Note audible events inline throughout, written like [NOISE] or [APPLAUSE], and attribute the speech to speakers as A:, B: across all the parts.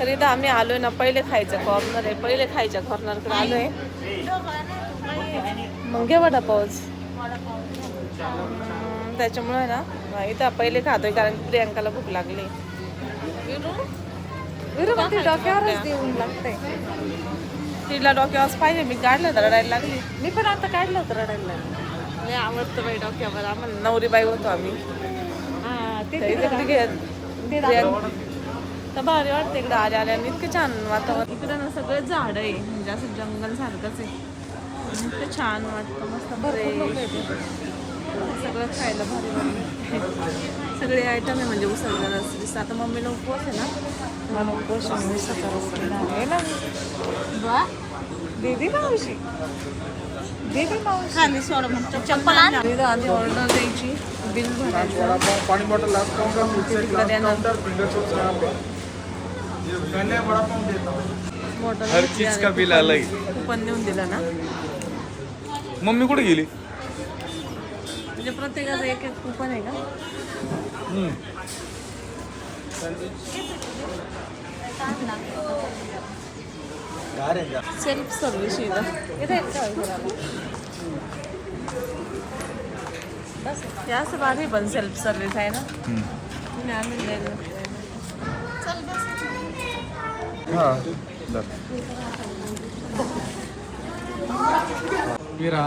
A: तर इथं आम्ही आलोय ना पहिले खायचं कॉर्नर आहे पहिले खायच्या कॉर्नरकडे आलोय. मग घे वडापावच. त्याच्यामुळे ना इथं पहिले खातोय कारण प्रियांकाला भूक लागली. डोक्यावरच देऊन लागतंय तिला डोक्यावर पाहिजे मी काढलं तर रडायला लागली. मी पण आता काढलं होतं रडायला लागली. आवडतं बाई डोक्यावर आम्हाला. नवरी बाई होतो आम्ही. तर ती तर भारी वाटते इकडे आल्या आल्या इतकं छान वातावरण. इकडे ना सगळं झाड आहे. म्हणजे असं जंगल सारखंच आहे. इतकं छान वाटतं. मस्त सगळं खायला भारी भारी सगळे आयटम आहे म्हणजे रस दिसतं. आता मम्मीला उपवास आहे ना? मला उपवास आहे, ना. वा दीदी मावशी. दीदी मावशी. खाली सोड चप्पल आधी ऑर्डर द्यायची. बिल भरायचं.
B: पानी बॉटल
C: हर चीज का बिल अलग
A: कुपन देऊन दिलं ना.
C: मम्मी कुठे गेली?
A: म्हणजे प्रत्येकाचं एक एक कुपन आहे का? सेल्फ? हे असं भारी पण सेल्फ सर्व्हिस आहे ना. तुम्ही
C: पिरा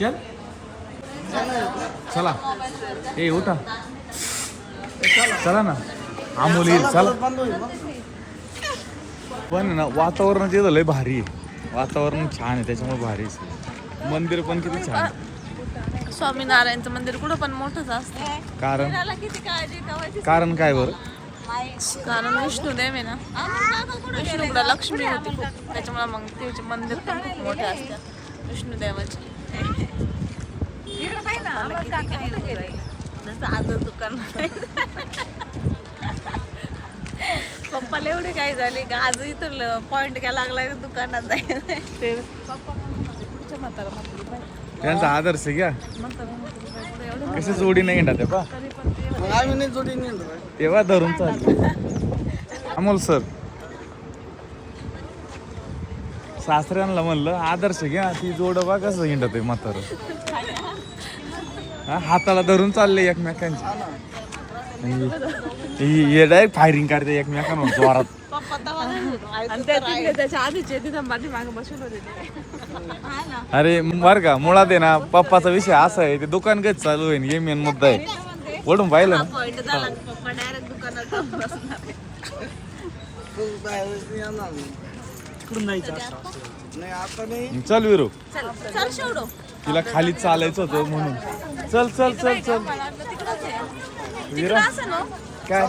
C: चल. चला. ए उठा. चला ना. आमोल येईल चला. पण ना वातावरण जे लय भारी. आहे वातावरण छान आहे त्याच्यामुळे भारी आहे. मंदिर पण किती छान आहे.
A: स्वामीनारायणचं मंदिर कुठं पण मोठंच असतं.
C: कारण?
A: किती काळजी ठेवायची?
C: कारण काय बरं?
A: कारण विष्णुदेव आहे ना. विष्णूकडे लक्ष्मी होती खूप. त्याच्यामुळे मग त्याचे मंदिर पण खूप मोठे असतात. विष्णुदेवाचे. जसं आजच दुकान पप्पाला एवढे काय झाले? का आज इथं पॉइंट काय लागला की दुकानात जायचं ते पुढच्या बाई.
C: त्यांचा आदर्श घ्या. कशी जोडी नाही घेणार ते
A: ते
B: आम्ही जोडी नाही
C: तेव्हा धरून चालते. अमोल सर. सासऱ्यांना म्हणलं आदर्श घ्या ती जोड बा कसं हिंडत आहे म्हातार हाताला धरून चालले एकमेकांची. हे डायरेक्ट फायरिंग करते एकमेकांवर जोरात.
A: त्याच्या आधीचे तिथं माझी मागे बसून होते
C: अरे बर का? मुळात आहे ना पप्पाचा विषय असा आहे ते दुकान कच चालू आहे हे मेन मुद्दा आहे. वडून पाहिलं ना? चल विरू.
A: चल चल शेवडो
C: तिला खाली चालायचं होतं म्हणून. चल चल चल चल. विरा. काय?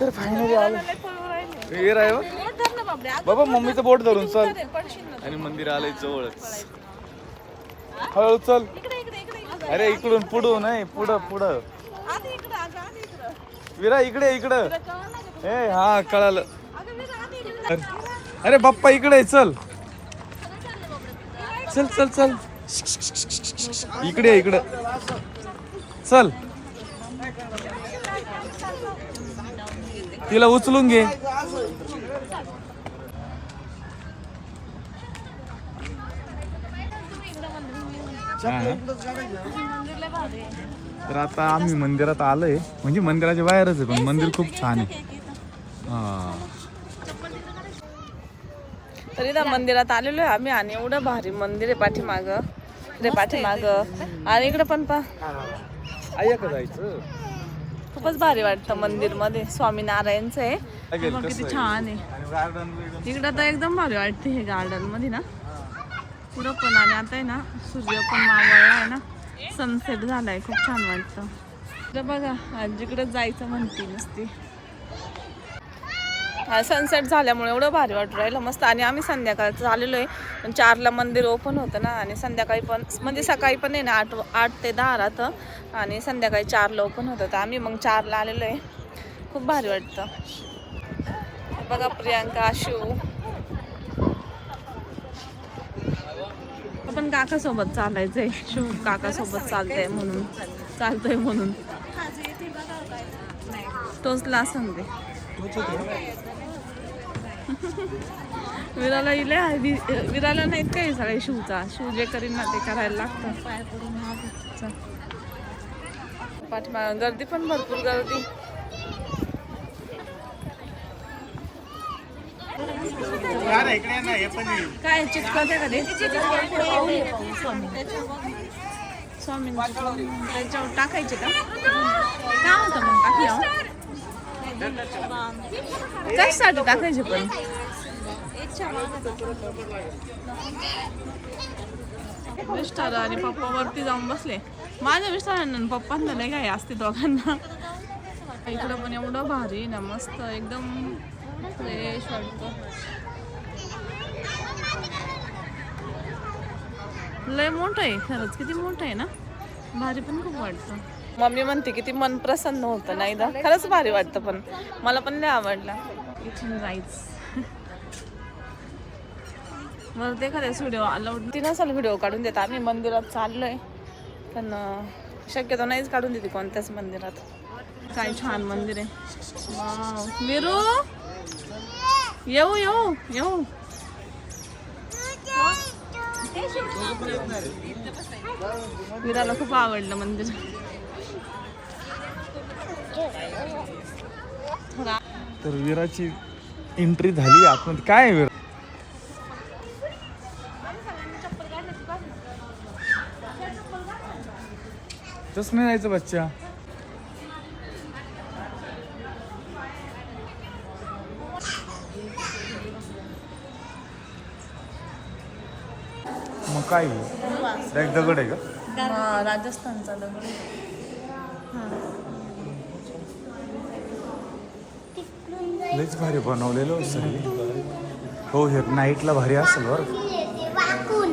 C: तर फायनली आलो. विहीर आहे बाबा मम्मीचं बोट धरून चल. आणि मंदिर आलंय जवळच हळू चल.
A: इकडे इकडे इकडे इकडे.
C: अरे इकडून पुढं नाही पुढं पुढं.
A: आधी इकडे अगं आधी इकडं.
C: विरा इकडे इकडं? ए हा कळालं. अरे अरे बाप्पा इकडे आहे, चल. चल चल चल. इकडे आहे, इकडं. चल. तिला उचलून घे हा, हा. तर आता आम्ही मंदिरात आलोय. म्हणजे मंदिराच्या बाहेरच आहे पण मंदिर खूप छान आहे. हा.
A: तरी त्या मंदिरात आलेलो आहे आम्ही आणि एवढं भारी मंदिर आहे पाठीमाग. रे पाठीमाग. आणि इकडे पण पा.
C: आया जायचं.
A: खूपच भारी वाटतं मंदिरमध्ये स्वामीनारायणचं आहे.
C: लागेल
A: मग किती छान आहे. इकडं तर एकदम भारी वाटते हे गार्डनमध्ये ना. पुढं पण आणि आता आहे ना सूर्य पण मावळला आहे ना. सनसेट झालाय खूप छान वाटतं. इकडं बघा आजीकडे जायचं म्हणते नुसती. सनसेट झाल्यामुळे एवढं भारी वाटू राहिलं मस्त. आणि आम्ही संध्याकाळचं आलेलो आहे. पण चारला मंदिर ओपन होतं ना आणि संध्याकाळी पण म्हणजे सकाळी पण आहे ना आठ आठ ते दहा राहतं. आणि संध्याकाळी चारला ओपन होतं. तर आम्ही मग चारला आलेलो आहे. खूप भारी वाटतं. बघा प्रियांका शिव. आपण काकासोबत चालायचंय. शिव काकासोबत चालतंय म्हणून. चालतोय म्हणून. तोच असं ते विराला इले वि- विराला नाहीत काही सगळे शिवचा? शिव जे करीन ना ते करायला लागतं चल. गर्दी पण भरपूर गर्दी. काय चिटकवते का ते? स्वामी त्याच्यावर टाकायचे का? काय होतं मग? टाकल्यावर कशासाठी टाकायचे पण? मिस्टर आणि पप्पा वरती जाऊन बसले. माझ्या मिस्टरांना आणि पप्पांना नाही काय असते दोघांना. इकडं पण एवढं भारी ना मस्त एकदम. फ्रेश वाटतं. लय मोठं आहे खरंच किती मोठं आहे ना? भारी पण खूप वाटतं. मम्मी म्हणते किती मन प्रसन्न होतं नाही ना खरंच भारी वाटतं पण. मला पण लय आवडला. इथून जायचं बरं ते खरंच व्हिडिओ अलाउड ती नसाल व्हिडिओ काढून देत आम्ही मंदिरात चाललोय. पण अं, शक्यतो नाहीच काढून देते कोणत्याच मंदिरात. काय छान मंदिर आहे. विरू! येऊ येऊ येऊ. विराला खूप आवडलं मंदिर
C: तर विराची एंट्री झाली आतमध्ये. काय आहे विरा? तसं नाही जायचं बच्चा. काय आहे? एक दगड आहे का?
A: हा, राजस्थानचा दगड.
C: लयच भारी बनवलेलं हो सगळी हो हे नाईटला भारी असेल बरं
D: ते वाकून.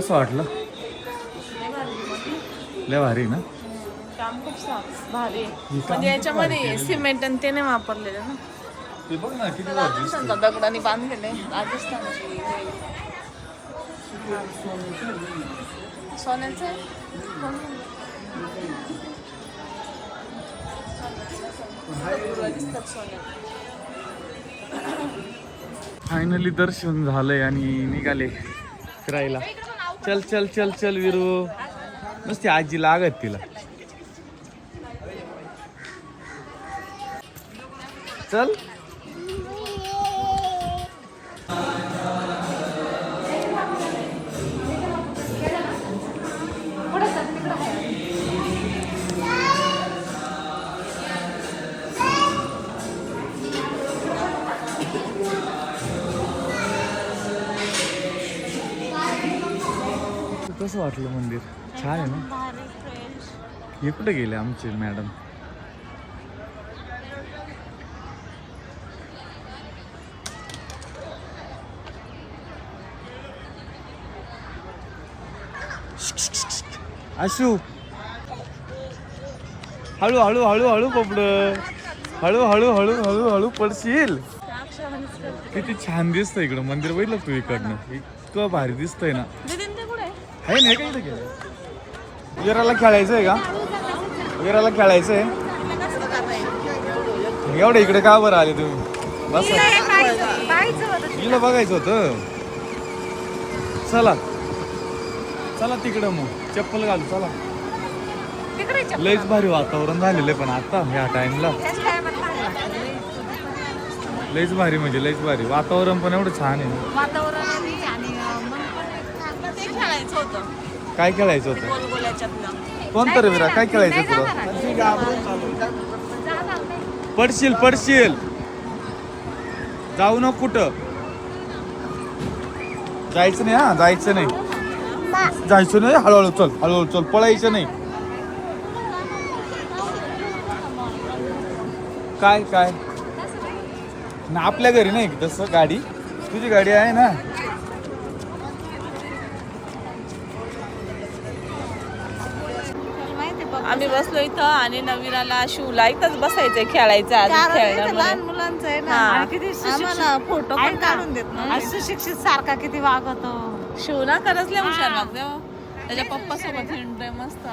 C: कसं वाटलं लय भारी ना
A: काम खूप भारी आहे. म्हणजे याच्यामध्ये सिमेंट आणि ते नाही वापरलेलं ना
C: ते बघ ना किती
A: राजस्थानचा दगडाने बांधलेले राजस्थानची सोन्याचं आहे? दगड दिसतात सोन्याचे.
C: फायनली दर्शन झालंय आणि निघाले फिरायला चल चल चल चल विरू. नुसती आजी लागत तिला. चल. कसं वाटलं मंदिर? छान आहे ना? हे कुठे गेले आमचे मॅडम? आशू. हळू हळू हळू हळू पपड हळू हळू हळू हळू हळू पडशील. किती छान दिसतंय इकडं. मंदिर बघितलं तू इकडनं? इतकं भारी दिसतंय ना.
A: आहे
C: नाही विराला खेळायचं आहे का? विराला खेळायचं आहे? एवढं इकडे का बरं आले तुम्ही? बस. हिला बघायचं होतं. चला. चला तिकडं मग. चप्पल घालू चला. लयच भारी वातावरण झालेलं पण आता ह्या टाइमला लयच भारी म्हणजे लयच भारी. वातावरण पण एवढं छान आहे.
A: वातावरण ते खेळायचं होतं.
C: काय खेळायचं होतं? कोणतं रे विरा काय खेळायचं तुला? पडशील पडशील. जाऊ नको कुठं. जायचं नाही हा जायचं नाही. जायचं नाही हळूहळू चल हळूहळू चल पळायचं नाही. काय काय? ना आपल्या घरी नाही तसं गाडी. तुझी गाडी आहे ना?
A: आम्ही बसलो इथं आणि नवीनाला शिवला इथंच बसायचंय खेळायचं खेळणार
E: लहान मुलांचं आहे ना.
A: हा.
E: आणि किती
A: आम्हाला
E: फोटो पण काढून देत ना आणि सुशिक्षित सारखा किती वागवतो
A: शिव ना खरंच लय हुशार लागते हो. त्याच्या पप्पा सोबत हिंडतोय मस्त.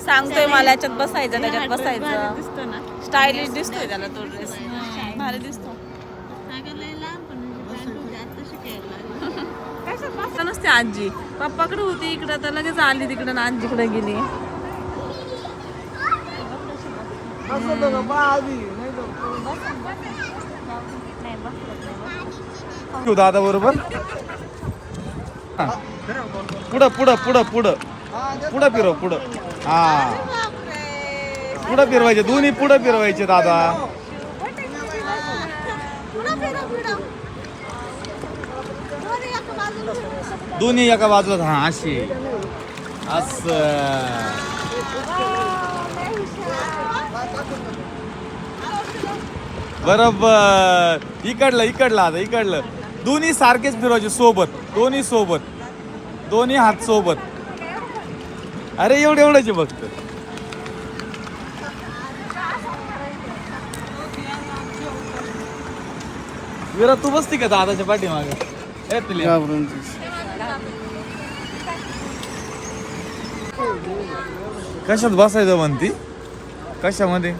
A: सांगतोय मला याच्यात बसायचं त्याच्यात बसायचं
E: दिसतो ना.
A: स्टायलिश दिसतोय त्याला तो ड्रेस भारी दिसतो. [LAUGHS] नसते आजी. पप्पाकडे होती इकडं तर लगेच आली तिकडं आणि आजीकडे गेली.
C: तू दादा बरोबर पुढं पुढं पुढं पुढं. पुढं फिरव पुढं. हा. पुढं फिरवायचे दोन्ही पुढं फिरवायचे दादा. दोन्ही एका बाजूला हा अशी. असं. बरोबर. इकडलं इकडलं आता इकडलं. दोन्ही सारखेच फिरवायचे सोबत. दोन्ही सोबत. दोन्ही हात सोबत. अरे एवढे एवढ्याचे फक्त. विरा तू बसती का दादाच्या पाठीमागे? कशात बसायचं म्हणती? कशामध्ये?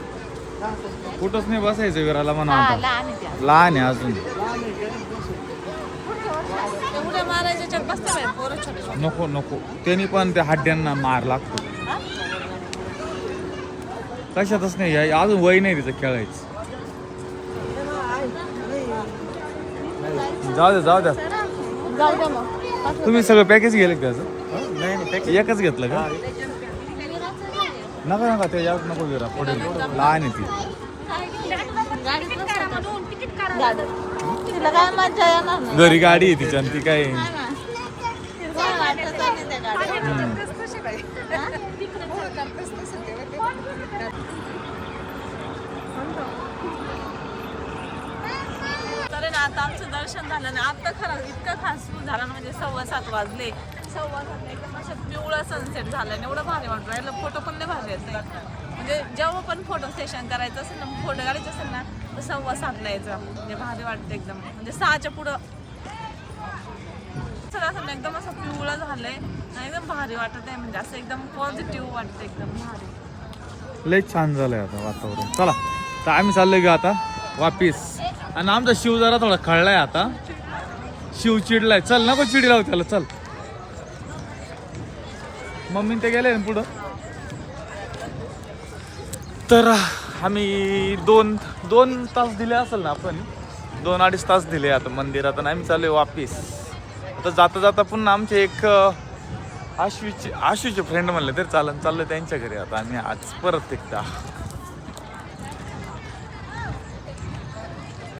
C: कुठंच नाही बसायचं विराला म्हणा आता. लहान आहे अजून.
A: उड्या मारायच्या याच्यात बसते बाई, पोरं छोटे छोटे.
C: नको नको. त्यांनी पण त्या हड्ड्यांना मार लागतो. कशातच नाही या- अजून वय नाही तिचं खेळायचं. जाऊ द्या जाऊ द्या
A: जाऊ द्या मग.
C: तुम्ही सगळं पॅकेज गेले का त्याचं? एकच घेतलं का? नका नका ते याच नको विरा पुढे. लहान आहे ती.
E: तिला काय मजा येणार नाही
C: घरी गाडी आहे तिच्या आणि ती काय
E: काय वाटत नाही त्या गाडीत.
C: हम्म.
A: तर ना आता आमचं दर्शन झालं ना आता खरं इतकं खास झालं ना म्हणजे सव्वा सात वाजले सव्वा सात एकदम असं पिवळा सनसेट झाला आणि एवढं भारी वाटलं राहिलं फोटो पण लय भारी येत म्हणजे जेव्हा पण फोटो सेशन करायचं असेल ना फोटो काढायचं असेल ना तर सव्वा सातला यायचं म्हणजे भारी वाटतं एकदम. म्हणजे सहाच्या पुढं. सगळं असं एकदम असं पिवळं झालंय. आणि एकदम भारी वाटत आहे. म्हणजे असं एकदम पॉझिटिव्ह वाटतं एकदम भारी.
C: लय छान झालंय आता वातावरण. चला तर आम्ही चाललोय गं आता वापिस. आणि आमचा शिव जरा थोडा खळलाय आता. शिव चिडलाय. चल नको चिडी लावू त्याला. चल. मम्मी ते गेले ना पुढं? तर आम्ही दोन दोन तास दिले असेल ना आपण. दोन अडीच तास दिले आता मंदिरात आणि आम्ही चाललोय वापिस. आता जाता जाता पुन्हा आमचे एक अं, आशूचे आशूचे फ्रेंड म्हणले तरी चालन चाललं त्यांच्या घरी आता आम्ही आज परत एकदा.